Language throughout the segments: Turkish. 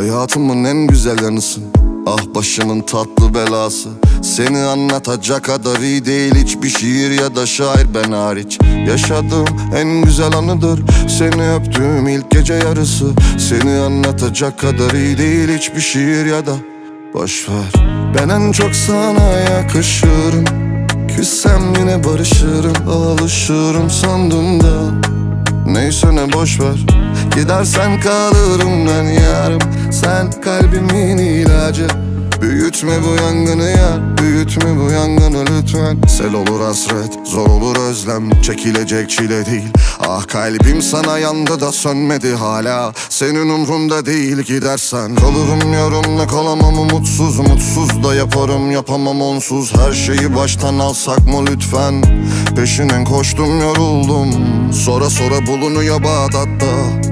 Hayatımın en güzel yanısın Ah başımın tatlı belası. Seni anlatacak kadar iyi değil Hiçbir şiir ya da şair. Ben hariç Yaşadığım en güzel anıdır. Seni öptüğüm ilk gece yarısı. Seni anlatacak kadar iyi değil Hiçbir şiir ya da Boş ver. Ben en çok sana yakışırım. Küssem yine barışırım Alışırım sandım da. Neyse ne boş ver Gidersen kalırım ben yarım. Sen kalbimin ilacı. Büyütme bu yangını ya Büyütme bu yangını lütfen. Sel olur hasret Zor olur özlem. Çekilecek çile değil Ah kalbim sana yandı da sönmedi hala. Senin umrunda değil gidersen. Kalırım yarımda kalamam umutsuz. Mutsuz da yaparım yapamam onsuz. Her şeyi baştan alsak mı lütfen? Peşinden koştum yoruldum. Sonra sonra bulunuyor Bağdat'ta.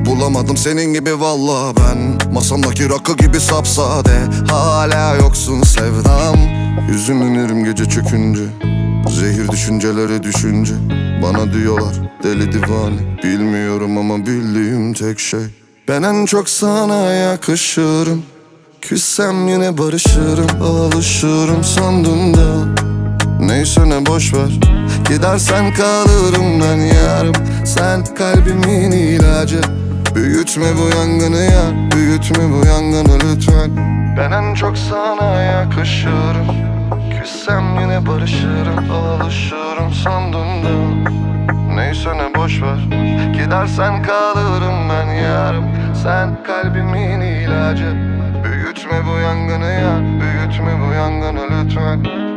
Bulamadım senin gibi valla ben. Masamdaki rakı gibi sapsade. Hala yoksun sevdam. Hüzünlenirim gece çökünce. Zehir düşünceleri düşünce. Bana diyorlar deli divane Bilmiyorum ama bildiğim tek şey Ben en çok sana yakışırım. Küssem yine barışırım Alışırım sandım da. Neyse ne boş ver. Gidersen kalırım ben yarım. Sen kalbimin ilacı. Büyütme bu yangını ya Büyütme bu yangını lütfen. Ben en çok sana yakışırım. Küssem yine barışırım Alışırım sandım da Ne boş ver. Gidersen kalırım ben yarım. Sen kalbimin ilacı. Büyütme bu yangını ya Büyütme bu yangını lütfen